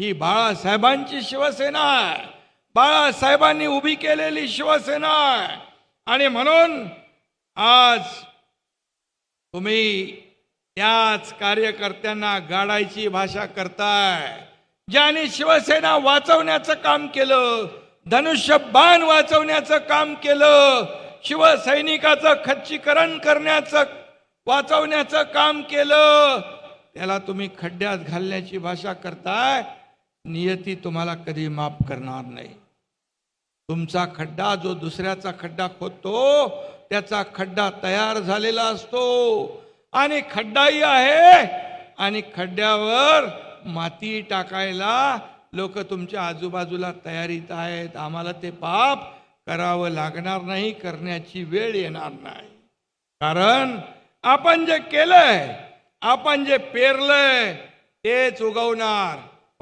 ही बाळासाहेबांची शिवसेना आहे. बाळासाहेबांनी उभी केलेली शिवसेना आहे. आणि म्हणून आज तुम्ही त्याच कार्यकर्त्यांना गाडायची भाषा करताय. ज्याने शिवसेना वाचवण्याचं काम केलं धनुष्य बाण वाचवण्याचं काम केलं शिवसैनिकाचं खच्चीकरण करण्याचं वाचवण्याचं काम केलं त्याला तुम्ही खड्ड्यात घालण्याची भाषा करताय. नियती तुम्हाला कधी माफ करणार नाही. तुमचा खड्डा जो दुसऱ्याचा खड्डा खोदतो त्याचा खड्डा तयार झालेला असतो. आणि खड्डाही आहे आणि खड्ड्यावर माती टाकायला लोक तुमच्या आजूबाजूला तयारीत आहेत. आम्हाला ते पाप करावं लागणार नाही करण्याची वेळ येणार नाही. कारण आपण जे केलंय आपण जे पेरलंय तेच उगवणार.